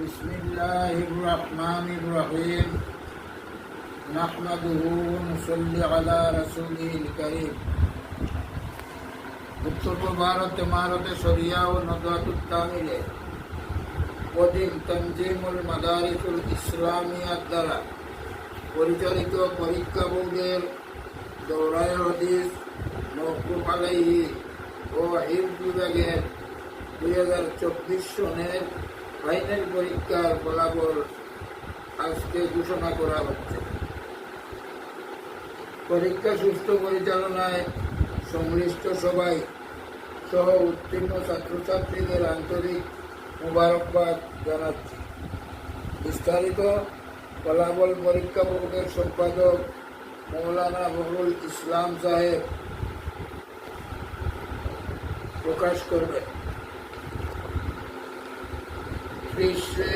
বিসমিল্লাহির রহমানির রহিম। নাহমাদুহু ওয়া নুসাল্লি আলা রাসূলিল কারীম। উত্তর ভারতে মারতে শরিয়া ও নদাতুত তামিলে কদিম তঞ্জিমুল মাদারিসুল ইসলামিয়ার দ্বারা পরিচালিত পরীক্ষা বোর্ডের দৌড়ায় হদিস মহকুম আলাইহি ও হিফ বিভাগের দুই হাজার চব্বিশ সনের ফাইনাল পরীক্ষার ফলাফল আজকে ঘোষণা করা হচ্ছে। পরীক্ষা সুষ্ঠু পরিচালনায় সংশ্লিষ্ট সবাই সহ উত্তীর্ণ ছাত্রছাত্রীদের আন্তরিক মোবারকবাদ জানাচ্ছি। বিস্তারিত ফলাফল পরীক্ষা বোর্ডের সম্পাদক মৌলানা বহরুল ইসলাম সাহেব প্রকাশ করবেন। ত্রিশে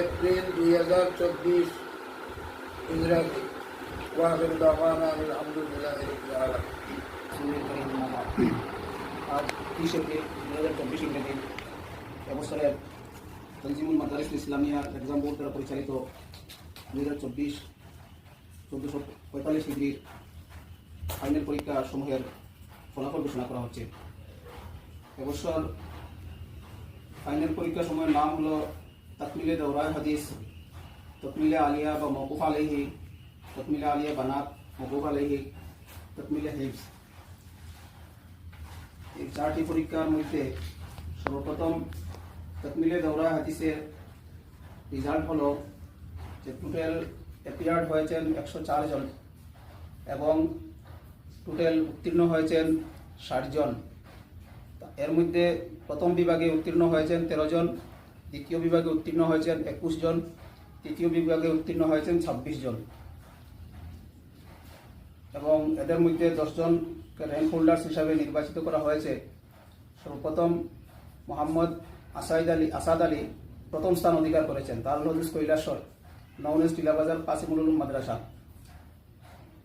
এপ্রিল দুই হাজার চব্বিশ ইংরাজি। আলহামদুলিল্লাহ আজ তিরিশ হাজার চব্বিশ এবছরের দ্বারা পরিচালিত দুই হাজার চব্বিশ চোদ্দোশো পঁয়তাল্লিশ ডিগ্রির ফাইনাল পরীক্ষা সমূহের ফলাফল ঘোষণা করা হচ্ছে। এবছর ফাইনাল পরীক্ষার সময় নাম হলো তকমিলে দৌরায় হাদিস। তকমিলে আলিয়া বা মকুফ আলহি তকমিলে আলিয়া বানাত মকুফ আলহি তকমিলে হিফস এই চারটি পরীক্ষার মধ্যে সর্বপ্রথম তকমিলে দৌরা হাদিসের রেজাল্ট হলো যে টোটাল অ্যাপিয়ার্ড হয়েছেন একশো জন এবং টোটাল উত্তীর্ণ হয়েছেন ষাট জন। এর মধ্যে প্রথম বিভাগে উত্তীর্ণ হয়েছেন তেরো জন, দ্বিতীয় বিভাগে উত্তীর্ণ হয়েছেন একুশ জন, তৃতীয় বিভাগে উত্তীর্ণ হয়েছেন ছাব্বিশ জন। এবং এদের মধ্যে দশজনকে র্যাঙ্ক হোল্ডার্স হিসাবে নির্বাচিত করা হয়েছে। সর্বপ্রথম মোহাম্মদ আসাইদ আলী, আসাদ আলী প্রথম স্থান অধিকার করেছেন। তার হদিস কৈলাসর নওনেস টিলাবাজার কাসিমুল মাদ্রাসা।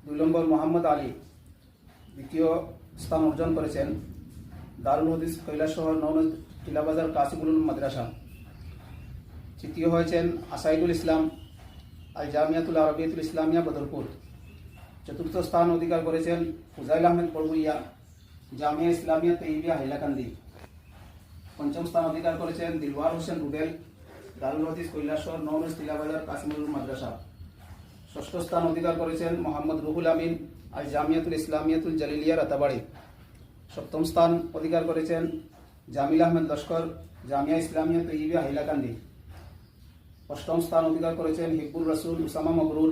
দুই নম্বর মোহাম্মদ আলী দ্বিতীয় স্থান অর্জন করেছেন। দারুল হদিস কৈলাসহর নওনেস টিলাবাজার উলুম মাদ্রাসা। তৃতীয় হয়েছেন আসাইদুল ইসলাম, আল জামিয়াতুল আরবিয়াতুল ইসলামিয়া, বদরপুর। চতুর্থ স্থান অধিকার করেছেন ফুজাইল আহমেদ বড়বুইয়া জামিয়া ইসলামিয়া তৈবিয়া হাইলাকান্দি। পঞ্চম স্থান অধিকার করেছেন দিলওয়ার হোসেন রুবেল, দারুল হদিস কৈলাসর নৌনস তিলাবাজার কাসিমুল মাদ্রাসা। ষষ্ঠ স্থান অধিকার করেছেন মোহাম্মদ রুহুল আমিন, আল জামিয়াতুল ইসলামিয়াতুল জালিলিয়া, রাতাবাড়ি। সপ্তম স্থান অধিকার করেছেন জামিল আহমেদ লস্কর, জামিয়া ইসলামিয়া তৈবিয়া হাইলাকান্দি অষ্টম স্থান অধিকার করেছেন হিব্বুর রসুল উসামা মবরুর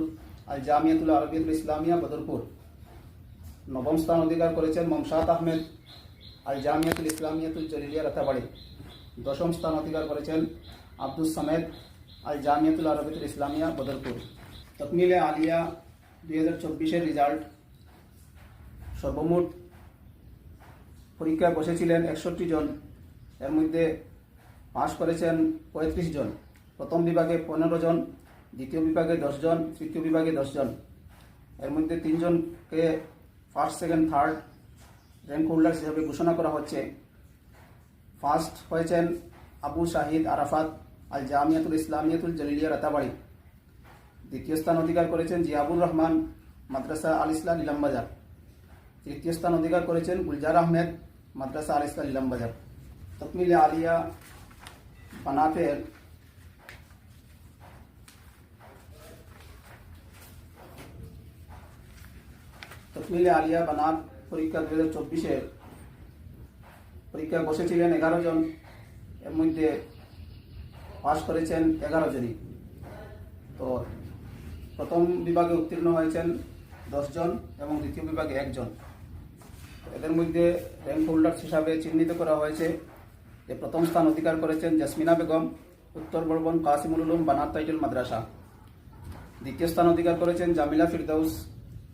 আল জামিয়াতুল আরবিয়াতুল ইসলামিয়া বদরপুর। নবম স্থান অধিকার করেছেন মমসাদ আহমেদ, আল জামিয়াতুল ইসলামিয়াতুল জলিলিয়া রাতাবাড়ি দশম স্থান অধিকার করেছেন আব্দুল সামেদ, আল জামিয়াতুল আরবিয়াতুল ইসলামিয়া বদরপুর। তকমিলে আলিয়া দুই হাজার চব্বিশের রেজাল্ট সর্বমোট পরীক্ষায় বসেছিলেন একষট্টি জন। এর মধ্যে পাশ করেছেন পঁয়ত্রিশ জন। প্রথম বিভাগে পনেরো জন, দ্বিতীয় বিভাগে জন, তৃতীয় বিভাগে জন। এর মধ্যে তিনজনকে first second third rank holder হিসেবে ঘোষণা করা হচ্ছে। ফার্স্ট হয়েছেন আবু শাহিদ আরাফাত আল জামিয়াতুল ইসলামিয়াতুল জলিলিয়া রাতাবাড়ি। দ্বিতীয় স্থান অধিকার করেছেন জিয়াবুর রহমান মাদ্রাসা আল ইসলাম ইলামবাজার। তৃতীয় স্থান অধিকার করেছেন গুলজার আহমেদ মাদ্রাসা আল ইসলাম ইলামবাজার তকমিলে আলিয়া বানাতের তকমিলে আলিয়া বানাত পরীক্ষা দু হাজার চব্বিশে পরীক্ষায় বসেছিলেন এগারো জন এর মধ্যে পাস করেছেন এগারো জনই তো প্রথম বিভাগে উত্তীর্ণ হয়েছেন জন এবং দ্বিতীয় বিভাগে একজন এদের মধ্যে র্যাঙ্ক হোল্ডার্স হিসাবে চিহ্নিত করা হয়েছে। যে প্রথম স্থান অধিকার করেছেন জাসমিনা বেগম, উত্তর বর্বন কাসিমুল উলুম, বানাত টাইটেল মাদ্রাসা। দ্বিতীয় স্থান অধিকার করেছেন জামিলা ফিরদাউস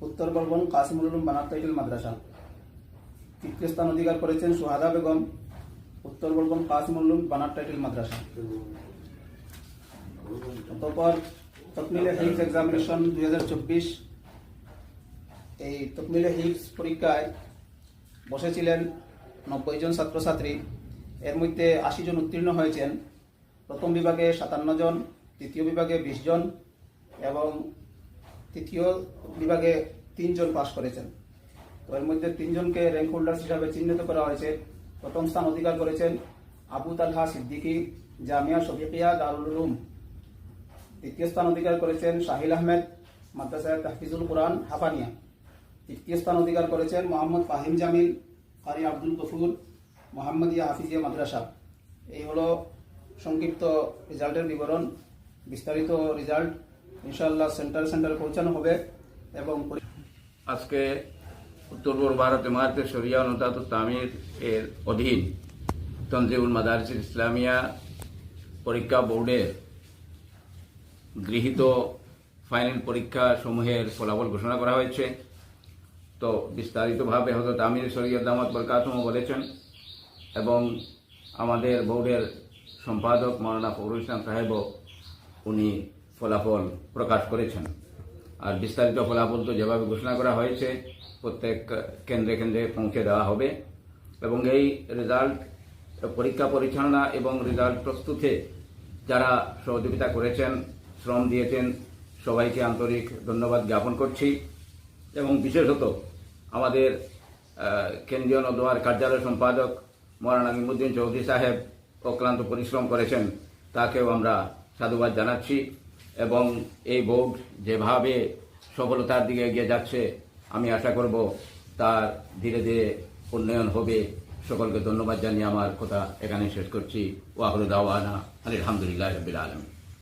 উত্তর বর্বন কাসিমুল উলুম, বানাত টাইটেল মাদ্রাসা। তৃতীয় স্থান অধিকার করেছেন সুহাদা বেগম, উত্তর বর্বন কাসিমুল উলুম, বানাত টাইটেল মাদ্রাসা। অতপর তকমিলে হিলস এক্সামিনেশন দুই হাজার চব্বিশ। এই তকমিলে হিলস পরীক্ষায় বসেছিলেন নব্বই জন ছাত্রছাত্রী। এর মধ্যে আশি জন উত্তীর্ণ হয়েছেন। প্রথম বিভাগে সাতান্ন জন, দ্বিতীয় বিভাগে বিশ জন এবং তৃতীয় বিভাগে তিনজন পাশ করেছেন। তো এর মধ্যে তিনজনকে র্যাঙ্ক হোল্ডার হিসাবে চিহ্নিত করা হয়েছে। প্রথম স্থান অধিকার করেছেন আবু তালহা সিদ্দিকী, জামিয়া শফিকিয়া দারুল উলুম। দ্বিতীয় স্থান অধিকার করেছেন শাহিল আহমেদ মাদ্রাসা তাহফিজুল কোরআন হাফানিয়া। তৃতীয় স্থান অধিকার করেছেন মোহাম্মদ ফাহিম জামিল, কারি আব্দুল গফুর মোহাম্মদিয়া হাফিজিয়া মাদ্রাসা। এই হলো সংক্ষিপ্ত রেজাল্টের বিবরণ। বিস্তারিত রেজাল্ট ইনশাল্লাহ সেন্টার সেন্টারে পৌঁছানো হবে এবং আজকে উত্তর পূর্ব ভারত ইমারতে শরিয়া অনুতাত তামির এর অধীন তনজিউল মাদারিস ইসলামিয়া পরীক্ষা বোর্ডের গৃহীত ফাইনাল পরীক্ষা সমূহের ফলাফল ঘোষণা করা হয়েছে। তো বিস্তারিতভাবে হজরত আমির শরীয়ত দামত বরকাতম বলেছেন এবং আমাদের বোর্ডের সম্পাদক মৌলানা ফখরুল ইসলাম সাহেবও উনি ফলাফল প্রকাশ করেছেন। আর বিস্তারিত ফলাফল তো যেভাবে ঘোষণা করা হয়েছে, প্রত্যেক কেন্দ্রে কেন্দ্রে পৌঁছে দেওয়া হবে এবং এই রেজাল্ট পরীক্ষা পরিচালনা এবং রেজাল্ট প্রস্তুতে যারা সহযোগিতা করেছেন, শ্রম দিয়েছেন, সবাইকে আন্তরিক ধন্যবাদ জ্ঞাপন করছি এবং বিশেষত আমাদের কেন্দ্রীয় নদোয়ার কার্যালয় সম্পাদক মৌলানা মিমুদ্দিন চৌধুরী সাহেব অক্লান্ত পরিশ্রম করেছেন, তাকেও আমরা সাধুবাদ জানাচ্ছি এবং এই বোর্ড যেভাবে সফলতার দিকে এগিয়ে যাচ্ছে, আমি আশা করব তার ধীরে ধীরে উন্নয়ন হবে। সকলকে ধন্যবাদ জানিয়ে আমার কথা এখানে শেষ করছি। ওয়াহরুদ আওয়ানা আলহামদুলিল্লাহ রবিল আলমী